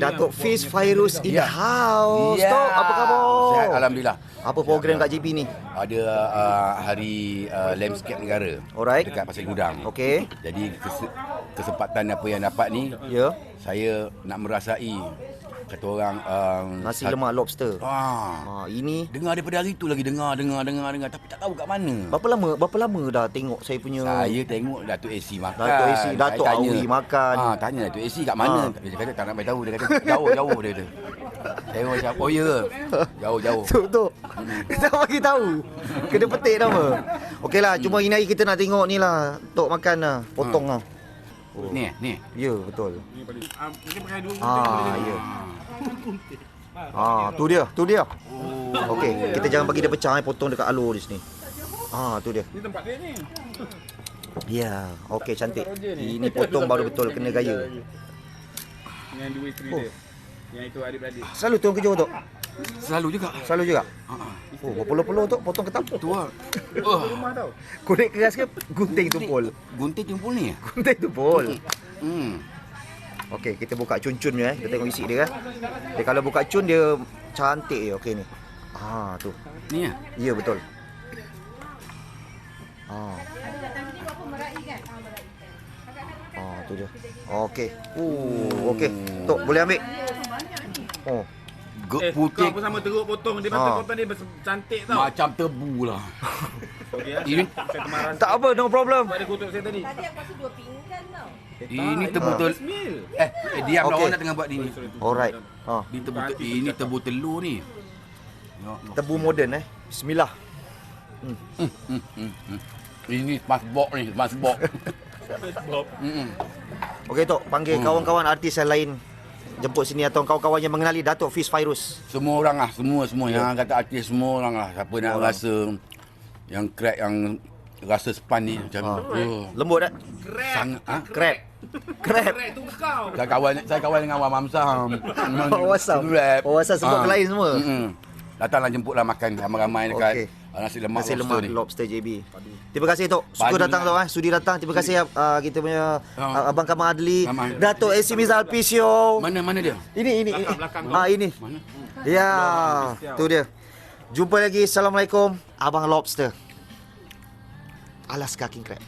Datuk Fiz Fairuz in the house. Ya. Tok, apa khabar? Sihat, Alhamdulillah. Apa program kat JB ni? Ada uh, hari uh, landscape negara. Alright. Dekat Pasir Gudang. Okey. Jadi kes- kesempatan apa yang dapat ni, Ya. saya nak merasai kata orang um, Nasi sat- lemak lobster. Ah. Ha, ini Dengar daripada hari tu lagi dengar dengar dengar dengar tapi tak tahu kat mana. berapa lama berapa lama dah tengok saya punya Saya tengok Datuk AC makan. Datuk AC, Saya Datuk tanya. Awi makan. Ha, tanya Datuk AC kat mana? Ha. Dia kata tak nak bagi tahu. Dia kata jauh-jauh dia kata. Saya macam, oh ya? Jauh-jauh. Tu tu. Kita bagi tahu. Kena petik nama. Okeylah, cuma ini hari kita nak tengok ni lah. Tok makan lah, potong lah. Ni, ni. Ya, betul. Ni paling. Ah, mungkin pakai dua Ah, ya. Ah, tu dia, tu dia. Okey, kita jangan bagi dia pecah eh, potong dekat alur di sini. Ah, tu dia. Ni tempat dia ni. Ya, okey cantik. Ini potong baru betul kena gaya. Yang dua isteri Oh. dia. Yang itu adik-beradik. Selalu tuang kerja tok. Selalu juga. Selalu juga. Ha. Oh, berpeluh-peluh tok potong ketam. Tu lah. Oh, Rumah tau. Kulit keras ke gunting tumpul? gunting tumpul ni. Gunting tumpul. Hmm. Okey, kita buka cun-cun dia eh. Kita tengok isi dia kan. Dia kalau buka cun dia cantik je. Okey ni. Ah, tu. Ni ya. Ya betul. Ah. Ah, tu dia. Okey. Oh, okey. Tok boleh ambil. Oh. Eh, putih kau pun sama teruk potong. Dia Ah. patut potong dia cantik tau. macam tebu lah. Okey. Ini Saya temarang. Tak apa, no problem. Dia kutuk saya tadi. Tadi aku kasi dua pinggan tau. ini tebu tel Bismil. eh, eh diam Okey. okay. orang nak tengah buat ni. Alright. Ha. Ini tebu ini tebu telur ni. Tebu moden eh. Bismillah. Hmm, hmm. Ini mas bok ni, mas bok. Hmm. Okey tok, panggil Hmm. kawan-kawan artis yang lain jemput sini atau kawan-kawan yang mengenali Datuk Fiz Fairuz. Semua orang lah, semua semua yang kata artis semua orang lah. Siapa nak Orang. rasa yang crack yang rasa span ni macam Ha. oh, Lembut tak? sangat ha? Crab. Crab. Correct tu kau. Saya kawan saya kawan dengan Hamsam. Oh, Wasam. Rap. Oh, Wasam sebut Ah. lain semua? Mm-mm. Datanglah jemputlah makan ramai-ramai dekat okay. Nasi lemak Nasi lobster lemak ni. lobster JB. Terima kasih Tok. Suka Padu datang. Tok eh. Sudi datang. Terima kasih uh, kita punya uh, Abang Kamal Adli. Kamal. Datuk AC Mizal Pisio. Mana mana dia? Ini ini ini. Belakang, belakang. Ah ini. Mana? Ya, tu dia. Jumpa lagi. Assalamualaikum. Abang Lobster. Alaska King Crab.